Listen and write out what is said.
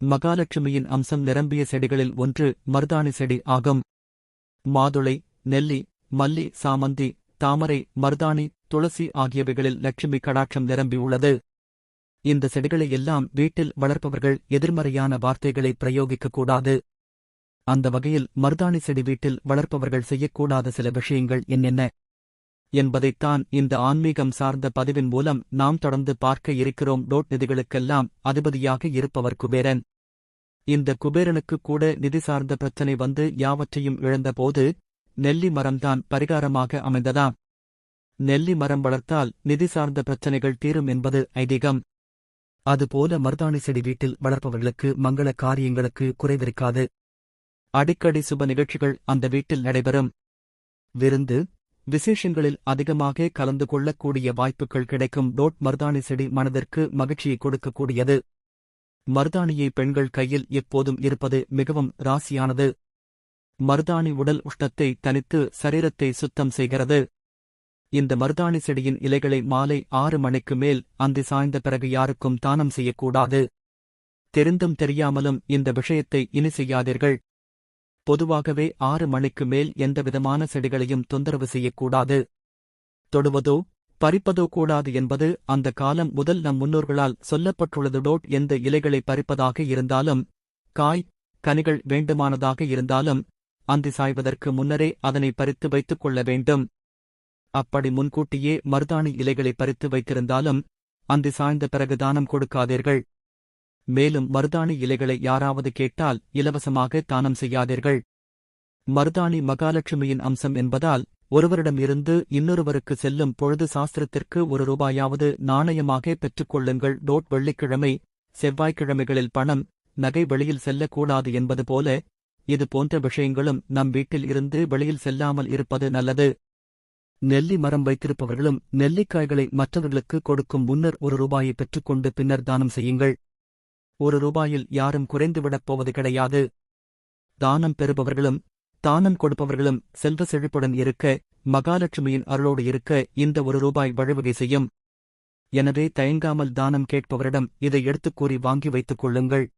மகாலட்சுமியின் அம்சம் நிரம்பிய செடிகளில் ஒன்று மருதாணி செடி ஆகும். மாதுளை நெல்லி மல்லி சாமந்தி தாமரை மருதாணி துளசி ஆகியவைகளில் லட்சுமி கடாட்சம் நிரம்பியுள்ளது இந்த செடிகளை எல்லாம் வீட்டில் வளர்ப்பவர்கள் எதிர்மறையான வார்த்தைகளை பிரயோகிக்கக்கூடாது அந்த வகையில் மருதாணி செடி வீட்டில் வளர்ப்பவர்கள் செய்யக்கூடாத சில விஷயங்கள் என்னென்ன? என்பதைத்தான் இந்த ஆன்மீகம் சார்ந்த பதிவின் மூலம் நாம் தொடர்ந்து பார்க்க இருக்கிறோம். டோட் நிதிகளுக்கெல்லாம் அதிபதியாக இருப்பவர் குபேரன் இந்த குபேரனுக்கு கூட நிதி சார்ந்த பிரச்சனை வந்து யாவற்றையும் இழந்தபோது நெல்லி மரம்தான் பரிகாரமாக அமைந்ததாம் நெல்லி மரம் வளர்த்தால் நிதி சார்ந்த பிரச்சனைகள் தீரும் என்பது ஐதீகம். அதுபோல மருதாணி செடி வீட்டில் வளர்ப்பவர்களுக்கு மங்கள காரியங்களுக்கு குறைவிருக்காது. அடிக்கடி சுப நிகழ்ச்சிகள் அந்த வீட்டில் நடைபெறும். விருந்து விசேஷங்களில் அதிகமாக கலந்து கொள்ளக்கூடிய வாய்ப்புகள் கிடைக்கும். டோட் மருதாணி செடி மனதிற்கு மகிழ்ச்சியை கொடுக்கக்கூடியது. மருதாணியை பெண்கள் கையில் எப்போதும் இருப்பது மிகவும் ராசியானது. மருதாணி உடல் உஷ்ணத்தை தனித்து சரீரத்தை சுத்தம் செய்கிறது. இந்த மருதாணி செடியின் இலைகளை மாலை ஆறு மணிக்கு மேல் அந்தி சாய்ந்த பிறகு யாருக்கும் தானம் செய்யக்கூடாது. தெரிந்தும் தெரியாமலும் இந்த விஷயத்தை இனி செய்யாதீர்கள். பொதுவாகவே ஆறு மணிக்கு மேல் எந்தவிதமான செடிகளையும் தொந்தரவு செய்யக்கூடாது. தொடுவதோ பறிப்பதோ கூடாது என்பது அந்த காலம் முதல் நம் முன்னோர்களால் சொல்லப்பட்டுள்ளது. டோட் எந்த இலைகளை பறிப்பதாக இருந்தாலும் காய் கனிகள் வேண்டுமானதாக இருந்தாலும் அந்தி சாய்வதற்கு முன்னரே அதனை பறித்து வைத்துக் கொள்ள வேண்டும். அப்படி முன்கூட்டியே மருதாணி இலைகளை பறித்து வைத்திருந்தாலும் அந்தி சாய்ந்த பிறகு தானம் கொடுக்காதீர்கள். மேலும் மருதாணி இலைகளை யாராவது கேட்டால் இலவசமாக தானம் செய்யாதீர்கள். மருதாணி மகாலட்சுமியின் அம்சம் என்பதால் ஒருவரிடமிருந்து இன்னொருவருக்கு செல்லும் பொழுது சாஸ்திரத்திற்கு ஒரு ரூபாயாவது நாணயமாக பெற்றுக்கொள்ளுங்கள். டோட் வெள்ளிக்கிழமை செவ்வாய்க்கிழமைகளில் பணம் நகை வெளியில் செல்லக்கூடாது என்பது போல இது போன்ற விஷயங்களும் நம் வீட்டில் இருந்து வெளியில் செல்லாமல் இருப்பது நல்லது. நெல்லி மரம் வைத்திருப்பவர்களும் நெல்லிக்காய்களை மற்றவர்களுக்கு கொடுக்கும் முன்னர் ஒரு ரூபாயை பெற்றுக்கொண்டு பின்னர் தானம் செய்யுங்கள். ஒரு ரூபாயில் யாரும் குறைந்துவிடப் போவது கிடையாது. தானம் பெறுபவர்களும் தானம் கொடுப்பவர்களும் செல்வ செழிப்புடன் இருக்க மகாலட்சுமியின் அருளோடு இருக்க இந்த ஒரு ரூபாய் வழிவகை செய்யும். எனவே தயங்காமல் தானம் கேட்பவரிடம் இதை எடுத்துக் கூறி வாங்கி வைத்துக் கொள்ளுங்கள்.